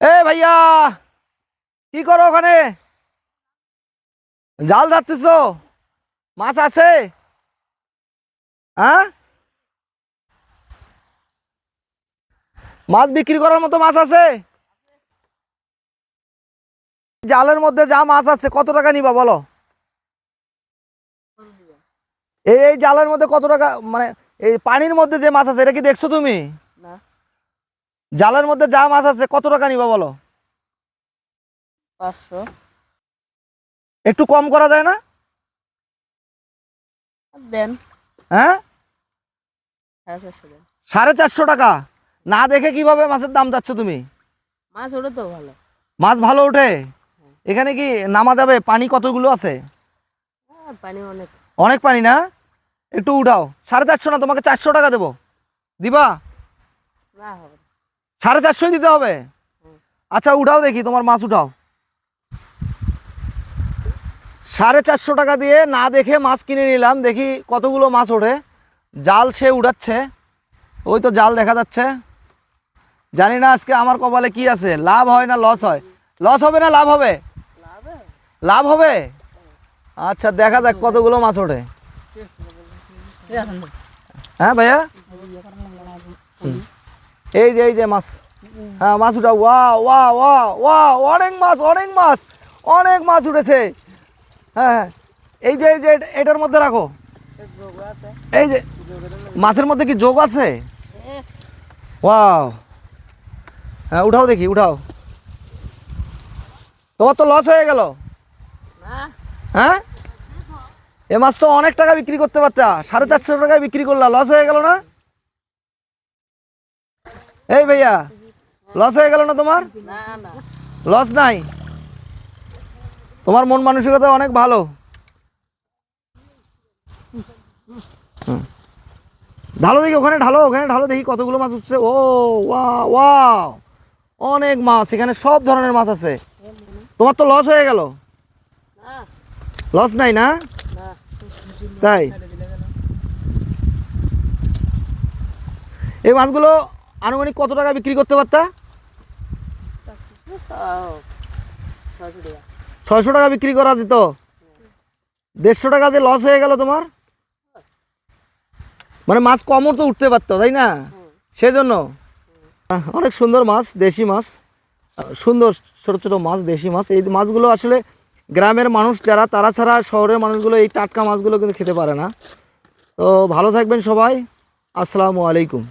এ ভাইয়া, কি করো ওখানে? জাল ধরতেছ? মাছ আছে? হ্যাঁ? মাছ বিক্রি করার মতো মাছ আছে? জালের মধ্যে যা মাছ আছে, কত টাকা নিবা বলো? এই জালের মধ্যে কত টাকা মানে এই পানির মধ্যে যে মাছ আছে, এটা কি দেখছ তুমি? জালের মধ্যে যা মাছ আছে কত টাকা নিবা বলো? পাঁচশো। একটু কম করা যায় না? দেন। হ্যাঁ? সাড়ে চারশো টাকা? না দেখে কীভাবে মাছের দাম যাচ্ছ তুমি? মাছ তো ভালো। মাছ ভালো ওঠে? এখানে কি নামা যাবে? পানি কতগুলো আছে? হ্যাঁ পানি অনেক। অনেক পানি না? একটু উঠাও। সাড়ে চারশো না তোমাকে চারশো টাকা দেবো। দিবা? না হবে না। সাড়ে চারশোই দিতে হবে। আচ্ছা উঠাও দেখি, তোমার মাছ উঠাও। সাড়ে চারশো টাকা দিয়ে না দেখে মাছ কিনে নিলাম। দেখি কতগুলো মাছ ওঠে। জাল সে উঠাচ্ছে ওই তো জাল দেখা যাচ্ছে। জানি না আজকে আমার কপালে কি আছে। লাভ হয় না লস হয়? লস হবে না লাভ হবে? লাভ হবে? আচ্ছা দেখা যাক কতগুলো মাছ ওঠে। হ্যাঁ ভাইয়া। এই যে এই যে মাছ। হ্যাঁ মাছ উঠা ওয়া ওয়া ওয়া ওয়া অনেক মাছ অনেক মাছ অনেক মাছ উঠেছে। হ্যাঁ হ্যাঁ এই যে এই যে, এটা- এটার মধ্যে রাখো। এই যে, মাছের মধ্যে কি যোগ আছে? ওয়াও। হ্যাঁ উঠাও দেখি, উঠাও। তোমার তো লস হয়ে গেল। হ্যাঁ? এ মাছ তো অনেক টাকা বিক্রি করতে পারতা, সাড়ে চারশো টাকায় বিক্রি করলা লস হয়ে গেল না? এই ভাইয়া লস হয়ে গেল না তোমার? লস নাই? তোমার মন মানসিকতা অনেক ভালো। ঢালো দেখি ওখানে ঢালো ওখানে ঢালো দেখি কতগুলো মাছ উঠছে। ও ওয়া ওয়া অনেক মাছ এখানে সব ধরনের মাছ আছে। তোমার তো লস হয়ে গেল? লস নাই না? না। তাই? এই মাছগুলো আনুমানিক কত টাকা বিক্রি করতে পারতা? ছয়শো টাকা বিক্রি করা যেত। দেড়শো টাকা যে লস হয়ে গেল তোমার? মানে মাছ কমও তো উঠতে পারতো, তাই না? সেজন্য। অনেক সুন্দর মাছ, দেশি মাছ। সুন্দর ছোট ছোট মাছ, দেশি মাছ। এই মাছগুলো আসলে গ্রামের মানুষ যারা, তারা ছাড়া শহরের মানুষগুলো এই টাটকা মাছগুলো কিন্তু খেতে পারে না। তো ভালো থাকবেন সবাই। আসসালামু আলাইকুম।